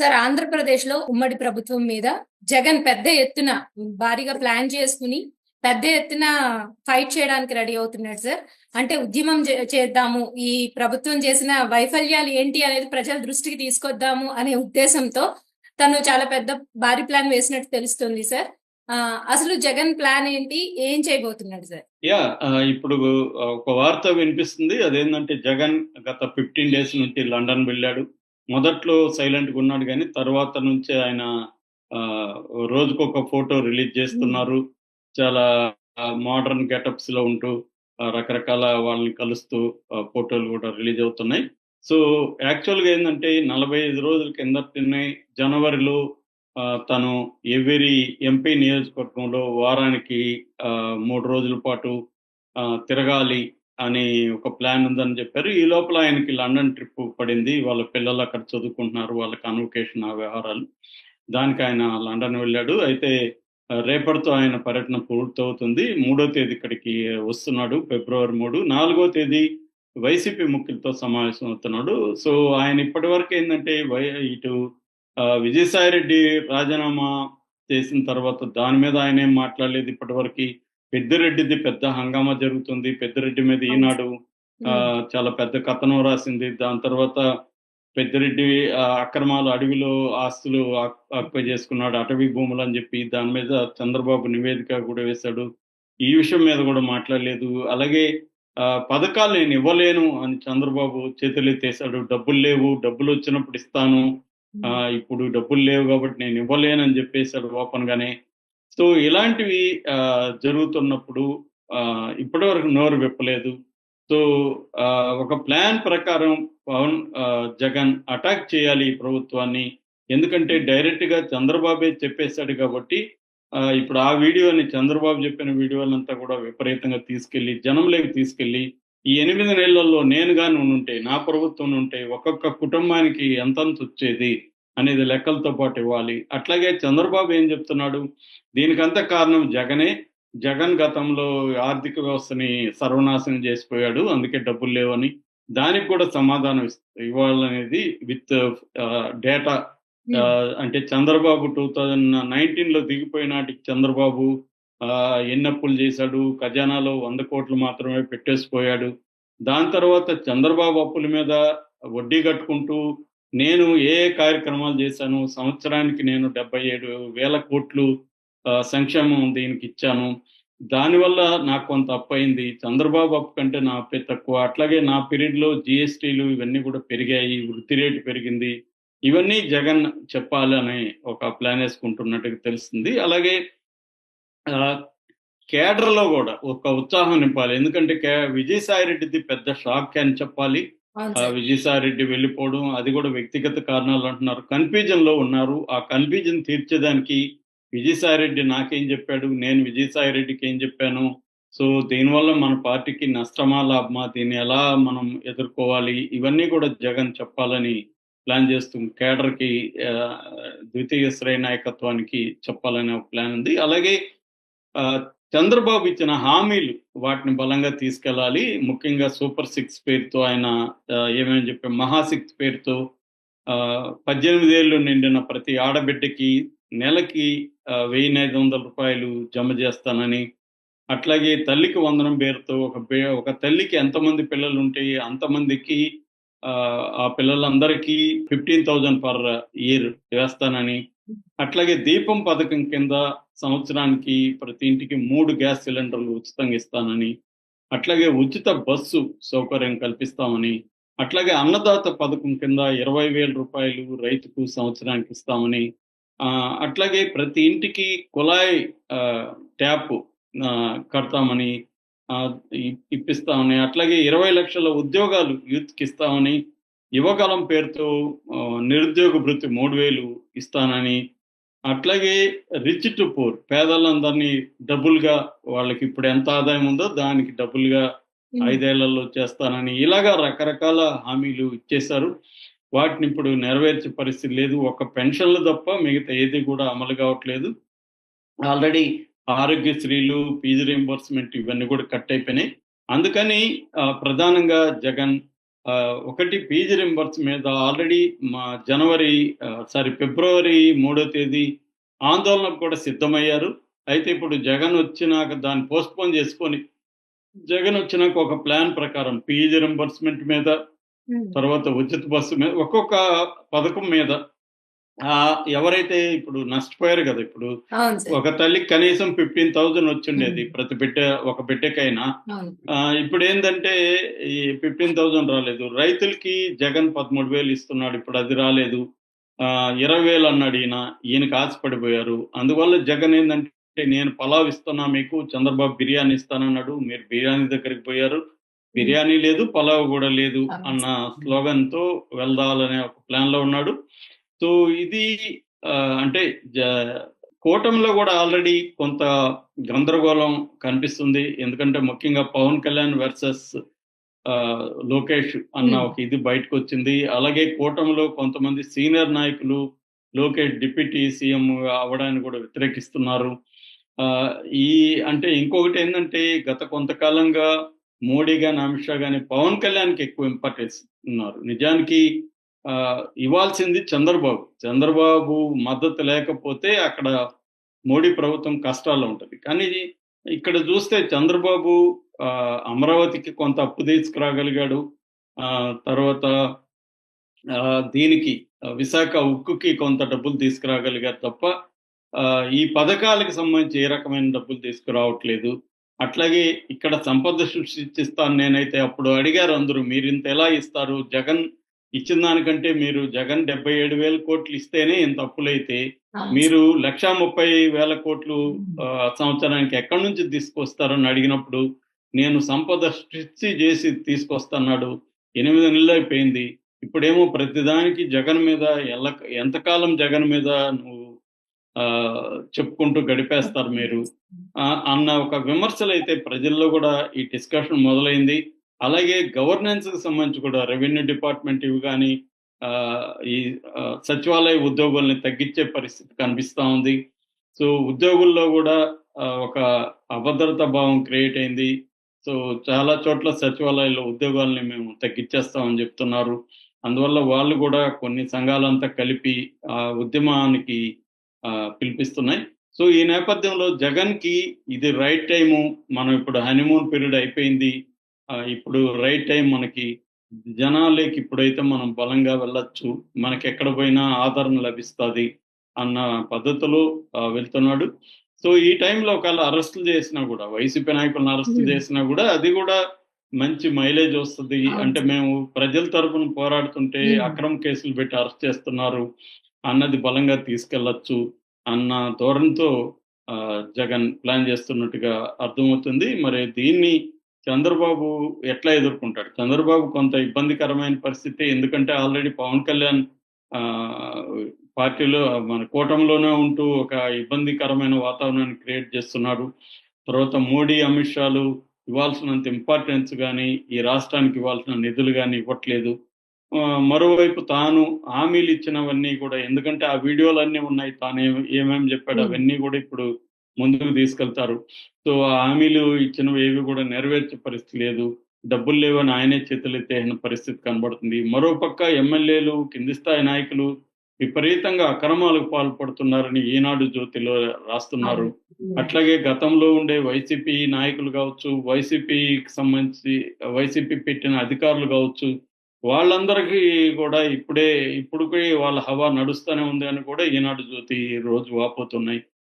Sir ఆంధ్రప్రదేశ్లో ఉమ్మడి ప్రభుత్వం మీద జగన్ పెద్ద ఎత్తున భారీగా ప్లాన్ చేసుకుని పెద్ద ఎత్తున ఫైట్ చేయడానికి రెడీ అవుతున్నాడు సార్. అంటే ఉద్యమం చే- చేద్దాము ఈ ప్రభుత్వం చేసిన వైఫల్యాలు ఏంటి అనేది ప్రజల దృష్టికి తీసుకొద్దాము అనే ఉద్దేశంతో తను చాలా పెద్ద భారీ ప్లాన్ వేసినట్టు తెలుస్తుంది సార్. ఆ, అసలు జగన్ ప్లాన్ ఏంటి ఏం చేయబోతున్నాడు సార్? యా ఇప్పుడు ఒక వార్త వినిపిస్తుంది. అదేంటంటే జగన్ గత ఫిఫ్టీన్ డేస్ నుంచి లండన్ వెళ్ళాడు. మొదట్లో సైలెంట్గా ఉన్నాడు కానీ తర్వాత నుంచి ఆయన ఆ, రోజుకొక ఫోటో రిలీజ్ చేస్తున్నారు. చాలా మోడర్న్ గెటప్స్లో ఉంటూ రకరకాల వాళ్ళని కలుస్తూ ఫోటోలు కూడా రిలీజ్ అవుతున్నాయి. సో యాక్చువల్గా ఏంటంటే నలభై ఐదు రోజుల కిందటనే జనవరిలో తను ఎవరి ఎంపీ నియోజకవర్గంలో వారానికి మూడు రోజుల పాటు తిరగాలి అని ఒక ప్లాన్ ఉందని చెప్పారు. ఈ లోపల ఆయనకి లండన్ ట్రిప్ పడింది. వాళ్ళ పిల్లలు అక్కడ చదువుకుంటున్నారు. వాళ్ళ కన్వకేషన్ ఆ వ్యవహారాలు. దానికి ఆయన లండన్ వెళ్ళాడు. అయితే రేపటితో ఆయన పర్యటన పూర్తవుతుంది. మూడో తేదీ ఇక్కడికి వస్తున్నాడు. ఫిబ్రవరి మూడు. నాలుగో తేదీ వైసీపీ ముఖ్యులతో సమావేశం అవుతున్నాడు. సో ఆయన ఇప్పటి వరకు ఏంటంటే వై ఇటు విజయసాయి విజయసాయిరెడ్డి రాజీనామా చేసిన తర్వాత దాని మీద ఆయన ఏం మాట్లాడలేదు ఇప్పటి వరకు పెద్దిరెడ్డిది పెద్ద హంగామా జరుగుతుంది. పెద్దిరెడ్డి మీద ఈనాడు చాలా పెద్ద కథనం రాసింది. దాని తర్వాత పెద్దిరెడ్డి అక్రమాలు అడవిలో ఆస్తులు ఆక్- ఆక్యుపై చేసుకున్నాడు. అటవీ భూములు అని చెప్పి దాని మీద చంద్రబాబు నివేదిక కూడా వేశాడు. ఈ విషయం మీద కూడా మాట్లాడలేదు. అలాగే ఆ, పథకాలు నేను ఇవ్వలేను అని చంద్రబాబు చేతులెత్తేశాడు డబ్బులు లేవు. డబ్బులు వచ్చినప్పుడు ఇస్తాను. ఆ, ఇప్పుడు డబ్బులు లేవు కాబట్టి నేను ఇవ్వలేనని చెప్పేశాడు ఓపెన్ గానే సో ఇలాంటివి జరుగుతున్నప్పుడు ఇప్పటి వరకు నోరు విప్పలేదు. సో ఒక ప్లాన్ ప్రకారం పవన్ జగన్ అటాక్ చేయాలి ఈ ప్రభుత్వాన్ని. ఎందుకంటే డైరెక్ట్గా చంద్రబాబే చెప్పేశాడు కాబట్టి ఇప్పుడు ఆ వీడియోని చంద్రబాబు చెప్పిన వీడియోలంతా కూడా విపరీతంగా తీసుకెళ్ళి జనంలోకి తీసుకెళ్ళి ఈ ఎనిమిది నెలల్లో నేను కానీ ఉంటే నా ప్రభుత్వం ఉంటే ఒక్కొక్క కుటుంబానికి ఎంతంత వచ్చేది? అనేది లెక్కలతో పాటు ఇవ్వాలి. అట్లాగే చంద్రబాబు ఏం చెప్తున్నాడు? దీనికంతా కారణం జగనే. జగన్ గతంలో ఆర్థిక వ్యవస్థని సర్వనాశనం చేసిపోయాడు అందుకే డబ్బులు లేవని. దానికి కూడా సమాధానం ఇవ్వాలనేది విత్ డేటా. ఆ, అంటే చంద్రబాబు టూ థౌజండ్ నైన్టీన్లో దిగిపోయిన నాటికి చంద్రబాబు ఆ, ఎన్ని అప్పులు చేశాడు? ఖజానాలో వంద కోట్లు మాత్రమే పెట్టేసిపోయాడు. దాని తర్వాత చంద్రబాబు అప్పుల మీద వడ్డీ కట్టుకుంటూ నేను ఏ కార్యక్రమాలు చేశాను సంవత్సరానికి నేను డెబ్బై ఏడు వేల కోట్లు సంక్షేమం దీనికి ఇచ్చాను. దానివల్ల నాకు కొంత అప్పు అయింది. చంద్రబాబు అప్పు కంటే నా అప్పే తక్కువ. అట్లాగే నా పీరియడ్లో జిఎస్టీలు ఇవన్నీ కూడా పెరిగాయి. వృత్తి రేటు పెరిగింది. ఇవన్నీ జగన్ చెప్పాలని ఒక ప్లాన్ వేసుకుంటున్నట్టుగా తెలుస్తుంది. అలాగే కేడర్లో కూడా ఒక ఉత్సాహం నింపాలి. ఎందుకంటే కే- విజయసాయి రెడ్డిది పెద్ద షాక్ అని చెప్పాలి. అవును ఆ, సార్. విజయసాయి రెడ్డి వెళ్ళిపోవడం అది కూడా వ్యక్తిగత కారణాలు అంటున్నారు. కన్ఫ్యూజన్లో ఉన్నారు. ఆ కన్ఫ్యూజన్ తీర్చేదానికి విజయసాయి రెడ్డి నాకేం చెప్పాడు నేను విజయసాయి రెడ్డికి ఏం చెప్పాను? సో దీనివల్ల మన పార్టీకి నష్టమా లాభమా దీన్ని ఎలా మనం ఎదుర్కోవాలి? ఇవన్నీ కూడా జగన్ చెప్పాలని ప్లాన్ చేస్తూ కేడర్కి ఆ, ద్వితీయ శ్రేణి నాయకత్వానికి చెప్పాలనే ఒక ప్లాన్ ఉంది. అలాగే చంద్రబాబు ఇచ్చిన హామీలు వాటిని బలంగా తీసుకెళ్ళాలి. ముఖ్యంగా సూపర్ సిక్స్ పేరుతో ఆయన ఏమేమి చెప్పే మహాసిక్స్ పేరుతో పద్దెనిమిదేళ్ళు పద్దెనిమిది ఏళ్ళు నిండిన ప్రతి ఆడబిడ్డకి నెలకి వెయ్యి ఐదు వందల రూపాయలు జమ చేస్తానని అట్లాగే తల్లికి వందనం పేరుతో ఒక ఒక తల్లికి ఎంతమంది పిల్లలు ఉంటే అంతమందికి ఆ పిల్లలందరికీ ఫిఫ్టీన్ థౌజండ్ పర్ ఇయర్ వేస్తానని అట్లాగే దీపం పథకం కింద సంవత్సరానికి ప్రతి ఇంటికి మూడు గ్యాస్ సిలిండర్లు ఉచితంగా ఇస్తానని అట్లాగే ఉచిత బస్సు సౌకర్యం కల్పిస్తామని అట్లాగే అన్నదాత పథకం కింద ఇరవై వేల రూపాయలు రైతుకు సంవత్సరానికి ఇస్తామని అట్లాగే ప్రతి ఇంటికి కుళాయి ఆ, ట్యాప్ కడతామని ఇప్పిస్తామని అట్లాగే ఇరవై లక్షల ఉద్యోగాలు యూత్కి ఇస్తామని యువకాలం పేరుతో నిరుద్యోగ భృతి మూడు వేలు ఇస్తానని అట్లాగే రిచ్ టు పూర్ పేదలందరినీ డబ్బులుగా వాళ్ళకి ఇప్పుడు ఎంత ఆదాయం ఉందో దానికి డబ్బులుగా ఐదేళ్ళలో చేస్తానని ఇలాగా రకరకాల హామీలు ఇచ్చేశారు. వాటిని ఇప్పుడు నెరవేర్చే పరిస్థితి లేదు. ఒక పెన్షన్లు తప్ప మిగతా ఏది కూడా అమలు కావట్లేదు. ఆల్రెడీ ఆరోగ్యశ్రీలు ఫీజు రీంబర్స్మెంట్ ఇవన్నీ కూడా కట్ అయిపోయినాయి. అందుకని ప్రధానంగా జగన్ ఒకటి ఫీజు రింబర్స్ మీద ఆల్రెడీ మా జనవరి సారీ ఫిబ్రవరి మూడో తేదీ ఆందోళనకు కూడా సిద్ధమయ్యారు. అయితే ఇప్పుడు జగన్ వచ్చినాక దాన్ని పోస్ట్పోన్ చేసుకొని జగన్ వచ్చినాక ఒక ప్లాన్ ప్రకారం ఫీజు రింబర్స్మెంట్ మీద తర్వాత ఉచిత బస్సు మీద ఒక్కొక్క పథకం మీద ఎవరైతే ఇప్పుడు నష్టపోయారు కదా ఇప్పుడు ఒక తల్లికి కనీసం ఫిఫ్టీన్ థౌజండ్ వచ్చిండేది. ప్రతి బిడ్డ ఒక బిడ్డకైనా. ఇప్పుడు ఏంటంటే ఈ ఫిఫ్టీన్ థౌజండ్ రాలేదు. రైతులకి జగన్ పదమూడు వేలు ఇస్తున్నాడు ఇప్పుడు అది రాలేదు. ఆ, ఇరవై వేలు అన్నాడు ఈయన ఈయనకి ఆశపడిపోయారు. అందువల్ల జగన్ ఏంటంటే నేను పలావ్ ఇస్తున్నా మీకు చంద్రబాబు బిర్యానీ ఇస్తానన్నాడు మీరు బిర్యానీ దగ్గరికి పోయారు. బిర్యానీ లేదు పలావ్ కూడా లేదు అన్న స్లోగన్తో వెళ్దాలనే ఒక ప్లాన్లో ఉన్నాడు. సో ఇది అంటే కూటమిలో కూడా ఆల్రెడీ కొంత గందరగోళం కనిపిస్తుంది. ఎందుకంటే ముఖ్యంగా పవన్ కళ్యాణ్ వర్సెస్ లోకేష్ అన్న Hmm. ఒక ఇది బయటకు వచ్చింది అలాగే కూటమిలో కొంతమంది సీనియర్ నాయకులు లోకేష్ డిప్యూటీ సీఎం అవడాన్ని కూడా వ్యతిరేకిస్తున్నారు. ఈ అంటే ఇంకొకటి ఏంటంటే గత కొంతకాలంగా మోడీ గాని అమిత్ షా గాని పవన్ కళ్యాణ్కి ఎక్కువ ఇంపార్టెన్స్ ఉన్నారు. నిజానికి ఇవ్వాల్సింది చంద్రబాబు. చంద్రబాబు మద్దతు లేకపోతే అక్కడ మోడీ ప్రభుత్వం కష్టాల్లో ఉంటుంది. కానీ ఇక్కడ చూస్తే చంద్రబాబు ఆ, అమరావతికి కొంత అప్పు తీసుకురాగలిగాడు. ఆ, తర్వాత ఆ, దీనికి విశాఖ ఉక్కుకి కొంత డబ్బులు తీసుకురాగలిగారు తప్ప ఈ పథకాలకు సంబంధించి ఏ రకమైన డబ్బులు తీసుకురావట్లేదు. అట్లాగే ఇక్కడ సంపద సృష్టిస్తాను నేనైతే అప్పుడు అడిగారు అందరూ మీరు ఇంత ఎలా ఇస్తారు? జగన్ ఇచ్చిన దానికంటే మీరు జగన్ డెబ్బై ఏడు వేల కోట్లు ఇస్తేనే ఇంత అప్పులైతే మీరు లక్షా ముప్పై వేల కోట్లు సంవత్సరానికి ఎక్కడి నుంచి తీసుకొస్తారని అడిగినప్పుడు నేను సంపద సృష్టి చేసి తీసుకొస్తున్నాడు. ఎనిమిది నెలలు అయిపోయింది. ఇప్పుడేమో ప్రతిదానికి జగన్ మీద ఎల్ల ఎంతకాలం జగన్ మీద నువ్వు ఆ, చెప్పుకుంటూ గడిపేస్తారు మీరు? అన్న ఒక విమర్శలు అయితే ప్రజల్లో కూడా ఈ డిస్కషన్ మొదలైంది. అలాగే గవర్నెన్స్కి సంబంధించి కూడా రెవెన్యూ డిపార్ట్మెంట్ ఇవి కానీ ఈ సచివాలయ ఉద్యోగుల్ని తగ్గించే పరిస్థితి కనిపిస్తూ ఉంది. సో ఉద్యోగుల్లో కూడా ఒక అభద్రతా భావం క్రియేట్ అయింది. సో చాలా చోట్ల సచివాలయాల్లో ఉద్యోగాల్ని మేము తగ్గించేస్తామని చెప్తున్నారు. అందువల్ల వాళ్ళు కూడా కొన్ని సంఘాలంతా కలిపి ఆ ఉద్యమానికి పిలిపిస్తున్నాయి. సో ఈ నేపథ్యంలో జగన్కి ఇది రైట్ టైము. మనం ఇప్పుడు హనీమూన్ పీరియడ్ అయిపోయింది. ఇప్పుడు రైట్ టైం మనకి జనాలకి ఇప్పుడైతే మనం బలంగా వెళ్ళొచ్చు మనకి ఎక్కడ పోయినా ఆదరణ లభిస్తుంది అన్న పద్ధతిలో వెళ్తున్నాడు సో ఈ టైంలో ఒకవేళ అరెస్టులు చేసినా కూడా వైసీపీ నాయకులను అరెస్ట్ Hmm. చేసినా కూడా అది కూడా మంచి మైలేజ్ వస్తుంది. అంటే మేము ప్రజల తరపున పోరాడుతుంటే. అక్రమ కేసులు పెట్టి అరెస్ట్ చేస్తున్నారు అన్నది బలంగా తీసుకెళ్ళొచ్చు అన్న ధోరణితో జగన్ ప్లాన్ చేస్తున్నట్టుగా అర్థమవుతుంది మరి దీన్ని చంద్రబాబు ఎట్లా ఎదుర్కొంటాడు? చంద్రబాబు కొంత ఇబ్బందికరమైన పరిస్థితి ఎందుకంటే ఆల్రెడీ పవన్ కళ్యాణ్ ఆ, పార్టీలో మన కూటమిలోనే ఉంటూ ఒక ఇబ్బందికరమైన వాతావరణాన్ని క్రియేట్ చేస్తున్నాడు. తర్వాత మోడీ అమిత్ షాలు ఇవ్వాల్సినంత ఇంపార్టెన్స్ కానీ ఈ రాష్ట్రానికి ఇవ్వాల్సిన నిధులు కానీ ఇవ్వట్లేదు. మరోవైపు తాను హామీలు ఇచ్చినవన్నీ కూడా ఎందుకంటే ఆ వీడియోలు అన్నీ ఉన్నాయి తాను ఏమేమి చెప్పాడు. అవన్నీ కూడా ఇప్పుడు ముందుకు తీసుకెళ్తారు. సో ఆ హామీలు ఇచ్చినవి ఏవి కూడా నెరవేర్చే పరిస్థితి లేదు. డబ్బులు లేవని ఆయనే చేతులెత్తేసిన పరిస్థితి కనబడుతుంది. మరోపక్క ఎమ్మెల్యేలు కింది స్థాయి నాయకులు విపరీతంగా అక్రమాలకు పాల్పడుతున్నారని ఈనాడు జ్యోతిలో రాస్తున్నారు. అట్లాగే గతంలో ఉండే వైసీపీ నాయకులు కావచ్చు వైసీపీకి సంబంధించి వైసీపీ పెట్టిన అధికారులు కావచ్చు వాళ్ళందరికీ కూడా ఇప్పుడే ఇప్పుడుకి వాళ్ళ హవా నడుస్తూనే ఉంది అని కూడా ఈనాడు జ్యోతి రోజు వాపోతున్నాయి.